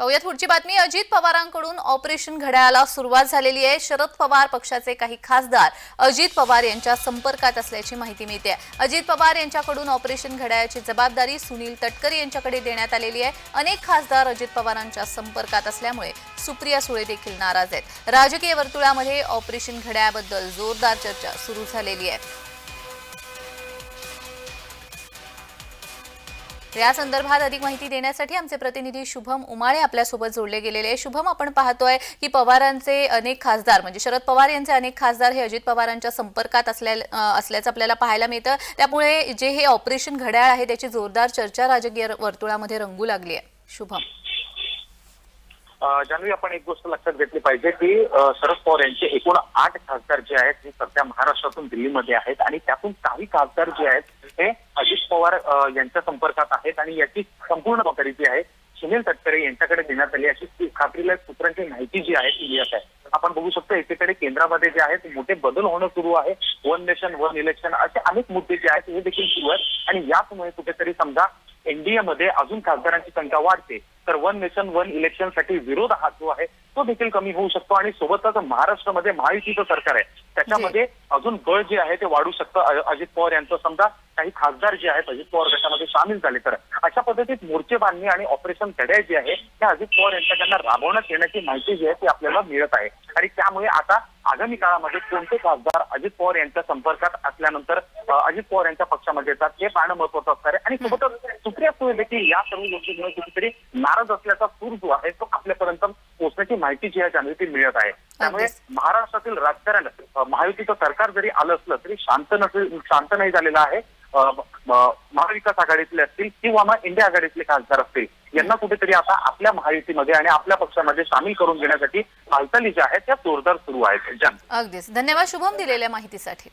पाहूयात पुढची बातमी. अजित पवारांकडून ऑपरेशन घड्याळाला सुरुवात झालेली आहे. शरद पवार पक्षाचे काही खासदार अजित पवार यांच्या संपर्कात असल्याची माहिती मिळते. अजित पवार यांच्याकडून ऑपरेशन घड्याळाची जबाबदारी सुनील तटकरे यांच्याकडे देण्यात आलेली आहे. अनेक खासदार अजित पवारांच्या संपर्कात असल्यामुळे सुप्रिया सुळे देखील नाराज आहेत. राजकीय वर्तुळामध्ये ऑपरेशन घड्याळाबद्दल जोरदार चर्चा सुरू झालेली आहे. या संदर्भात अधिक माहिती देण्यासाठी आमचे प्रतिनिधी शुभम उमाळे आपल्यासोबत जोडले गेलेले आहे शुभम आपण पाहतोय की पवारांचे अनेक खासदार म्हणजे शरद पवार यांचे अनेक खासदार हे अजित पवारांच्या संपर्कात असल्या असल्याचं आपल्याला पाहायला मिळतं. त्यामुळे जे हे ऑपरेशन घड्याळ आहे त्याची जोरदार चर्चा राजकीय वर्तुळामध्ये रंगू लागली आहे. शुभम. ज्यांनी आपण एक गोष्ट लक्षात घेतली पाहिजे की शरद पवार यांचे एकूण आठ खासदार जे आहेत हे सध्या महाराष्ट्रातून दिल्लीमध्ये आहेत आणि त्यातून काही खासदार जे आहेत हे अजित पवार यांच्या संपर्कात आहेत आणि याची संपूर्ण जबाबदारी जी आहे सुनील तटकरे यांच्याकडे देण्यात आली अशी खात्रीलायक सूत्रांची माहिती जी आहे ती मिळत आहे. आपण बघू शकतो एकीकडे केंद्रामध्ये जे आहेत मोठे बदल होणं सुरू आहे. वन नेशन वन इलेक्शन असे अनेक मुद्दे जे आहेत हे देखील सुरू आहेत. आणि याचमुळे कुठेतरी समजा एनडीए मध्ये अजून खासदारांची संख्या वाढते. तर वन नेशन वन इलेक्शनसाठी विरोध हा जो आहे तो देखील कमी होऊ शकतो. आणि सोबतच महाराष्ट्रामध्ये महायुतीचं सरकार आहे. त्याच्यामध्ये अजून बळ जे आहे ते वाढू शकतं. अजित पवार यांचं समजा काही खासदार जे आहेत अजित पवार गटामध्ये सामील झाले तर. अशा पद्धतीत मोर्चे बांधणी आणि ऑपरेशन कड्या जे आहे त्या अजित पवार यांच्याकडनं राबवण्यात येण्याची माहिती जी आहे ती आपल्याला मिळत आहे. आणि त्यामुळे आता आगामी काळामध्ये कोणते खासदार अजित पवार यांच्या संपर्कात असल्यानंतर अजित पवार यांच्या पक्षामध्ये येतात हे पाहणं महत्वाचं असणार आहे. आणि सोबतच देखील या सर्व गोष्टींमुळे कुठेतरी नाराज असल्याचा सूर जो आहे तो आपल्यापर्यंत पोहोचण्याची माहिती जी आहे जाणवी ती मिळत आहे. त्यामुळे. महाराष्ट्रातील राजकारण महायुतीचं सरकार जरी आलं असलं तरी शांत नसेल शांत नाही झालेलं आहे. महाविकास आघाडीतले असतील किंवा मग इंडिया आघाडीतले खासदार असतील यांना कुठेतरी आता आपल्या महायुतीमध्ये आणि आपल्या पक्षामध्ये सामील करून घेण्यासाठी हालचाली ज्या आहेत त्या जोरदार सुरू आहेत. अगदीच. धन्यवाद शुभम दिलेल्या माहितीसाठी.